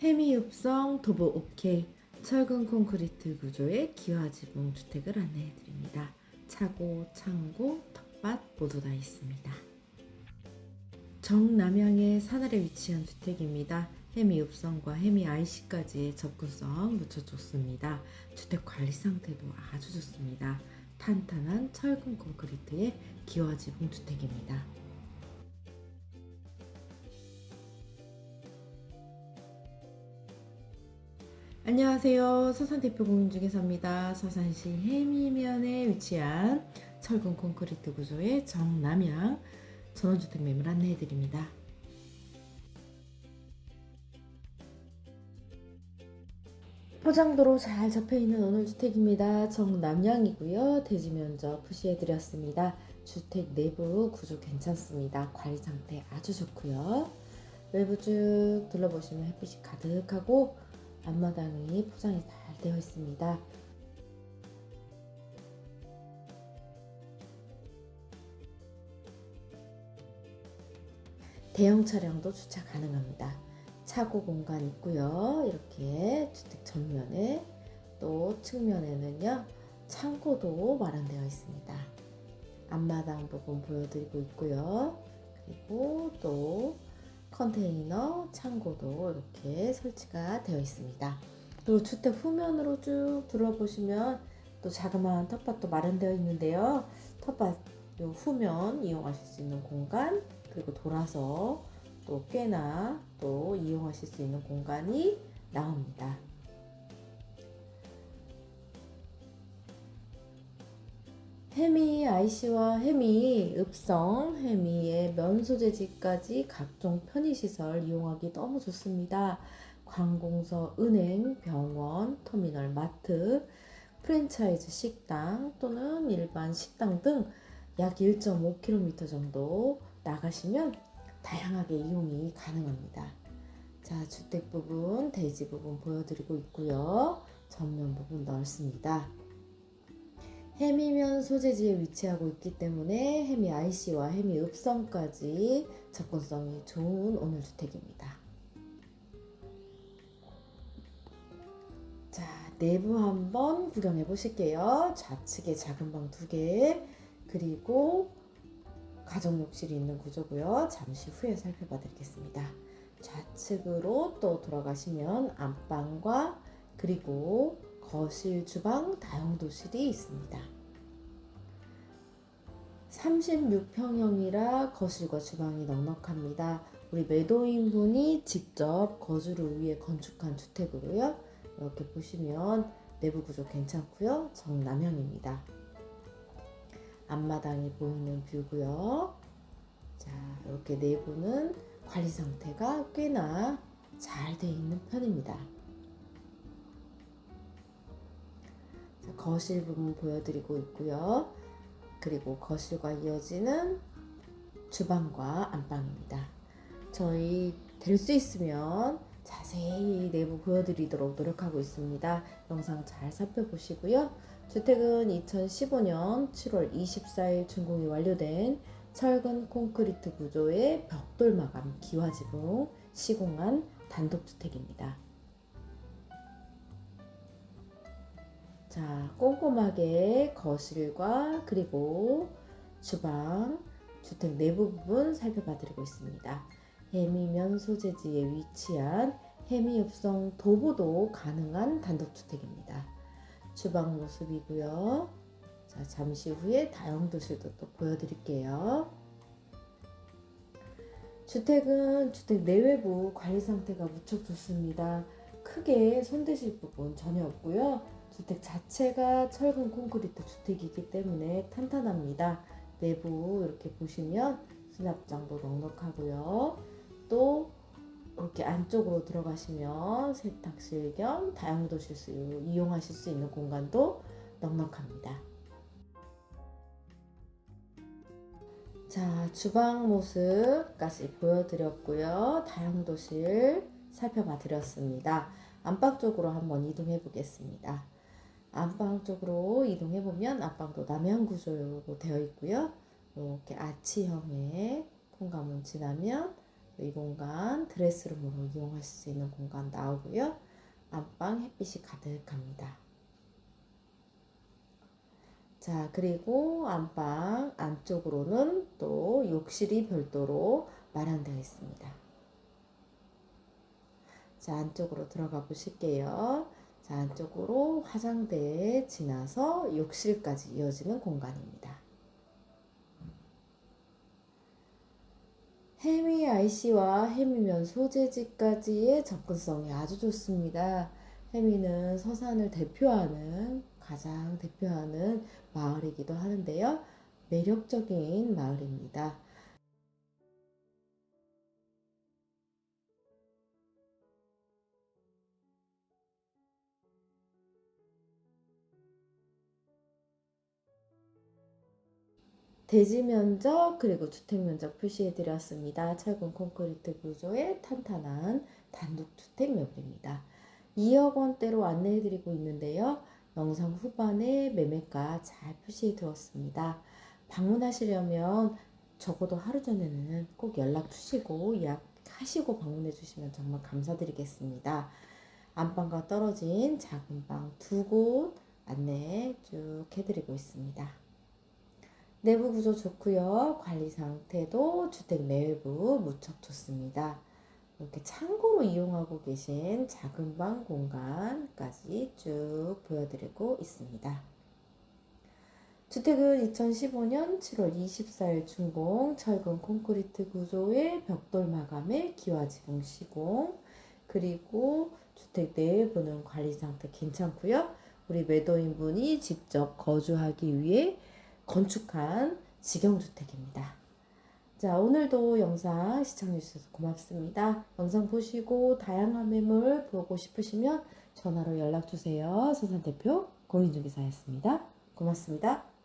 해미읍성 도보 오케이 철근 콘크리트 구조의 기와지붕 주택을 안내해 드립니다. 차고, 창고, 텃밭 모두 다 있습니다. 정남향의 산아래 위치한 주택입니다. 해미읍성과 해미 IC까지 접근성 무척 좋습니다. 주택 관리 상태도 아주 좋습니다. 탄탄한 철근 콘크리트의 기와지붕 주택입니다. 안녕하세요. 서산 대표 공인중개사입니다. 서산시 해미면에 위치한 철근 콘크리트 구조의 정남향 전원주택 매물 안내해 드립니다. 포장도로 잘 접해 있는 오늘 주택입니다. 정남향이고요. 대지 면적 푸시해 드렸습니다. 주택 내부 구조 괜찮습니다. 관리 상태 아주 좋고요. 외부 쭉 둘러보시면 햇빛이 가득하고 앞마당이 포장이 잘 되어 있습니다. 대형 차량도 주차 가능합니다. 차고 공간 있고요. 이렇게 주택 전면에 또 측면에는요. 창고도 마련되어 있습니다. 앞마당 부분 보여드리고 있고요. 그리고 또 컨테이너 창고도 이렇게 설치가 되어 있습니다. 그리고 주택 후면으로 쭉 둘러보시면 또 자그마한 텃밭도 마련되어 있는데요. 텃밭 요 후면 이용하실 수 있는 공간 그리고 돌아서 또 꽤나 또 이용하실 수 있는 공간이 나옵니다. 해미 IC와 해미 읍성, 해미의 면소재지까지 각종 편의시설 이용하기 너무 좋습니다. 관공서, 은행, 병원, 터미널, 마트, 프랜차이즈 식당 또는 일반 식당 등 약 1.5km 정도 나가시면 다양하게 이용이 가능합니다. 자, 주택 부분, 대지 부분 보여드리고 있고요. 전면 부분 넓습니다. 해미면 소재지에 위치하고 있기 때문에 해미 IC와 해미 읍성까지 접근성이 좋은 오늘 주택입니다. 자, 내부 한번 구경해 보실게요. 좌측에 작은 방 두 개, 그리고 가정 욕실이 있는 구조고요. 잠시 후에 살펴봐 드리겠습니다. 좌측으로 또 돌아가시면 안방과 그리고 거실, 주방, 다용도실이 있습니다. 36평형이라 거실과 주방이 넉넉합니다. 우리 매도인분이 직접 거주를 위해 건축한 주택으로요. 이렇게 보시면 내부 구조 괜찮고요. 정남형입니다. 앞마당이 보이는 뷰고요. 자, 이렇게 내부는 관리 상태가 꽤나 잘 돼 있는 편입니다. 거실 부분 보여드리고 있고요. 그리고 거실과 이어지는 주방과 안방입니다. 저희 될 수 있으면 자세히 내부 보여드리도록 노력하고 있습니다. 영상 잘 살펴보시고요. 주택은 2015년 7월 24일 준공이 완료된 철근 콘크리트 구조의 벽돌 마감 기와지붕 시공한 단독주택입니다. 자, 꼼꼼하게 거실과 그리고 주방, 주택 내부 부분 살펴봐 드리고 있습니다. 해미면 소재지에 위치한 해미읍성 도보도 가능한 단독주택입니다. 주방 모습이고요. 자, 잠시 후에 다용도실도 또 보여드릴게요. 주택은 주택 내외부 관리 상태가 무척 좋습니다. 크게 손대실 부분 전혀 없고요. 주택 자체가 철근 콘크리트 주택이기 때문에 탄탄합니다. 내부 이렇게 보시면 수납장도 넉넉하고요. 또 이렇게 안쪽으로 들어가시면 세탁실 겸 다용도실 수 이용하실 수 있는 공간도 넉넉합니다. 자, 주방 모습까지 보여드렸고요. 다용도실 살펴봐 드렸습니다. 안방 쪽으로 한번 이동해 보겠습니다. 안방 쪽으로 이동해 보면 안방도 남향 구조로 되어 있고요. 이렇게 아치형의 통과문 지나면 이 공간 드레스룸으로 이용하실 수 있는 공간 나오고요. 안방 햇빛이 가득합니다. 자, 그리고 안방 안쪽으로는 또 욕실이 별도로 마련되어 있습니다. 자, 안쪽으로 들어가 보실게요. 자, 안쪽으로 화장대에 지나서 욕실까지 이어지는 공간입니다. 해미 IC와 해미면 소재지까지의 접근성이 아주 좋습니다. 해미는 서산을 대표하는 가장 대표하는 마을이기도 하는데요. 매력적인 마을입니다. 대지 면적 그리고 주택 면적 표시해 드렸습니다. 철근 콘크리트 구조의 탄탄한 단독 주택 매물입니다. 2억 원대로 안내해 드리고 있는데요. 영상 후반에 매매가 잘 표시해 두었습니다. 방문하시려면 적어도 하루 전에는 꼭 연락 주시고 예약하시고 방문해 주시면 정말 감사드리겠습니다. 안방과 떨어진 작은 방 두 곳 안내 쭉 해드리고 있습니다. 내부 구조 좋고요. 관리 상태도 주택 내부 무척 좋습니다. 이렇게 창고로 이용하고 계신 작은 방 공간까지 쭉 보여드리고 있습니다. 주택은 2015년 7월 24일 준공, 철근 콘크리트 구조의 벽돌 마감의 기와 지붕 시공, 그리고 주택 내부는 관리 상태 괜찮고요. 우리 매도인분이 직접 거주하기 위해 건축한 직영주택입니다. 자, 오늘도 영상 시청해주셔서 고맙습니다. 영상 보시고 다양한 매물 보고 싶으시면 전화로 연락주세요. 서산대표 공인중개사였습니다. 고맙습니다.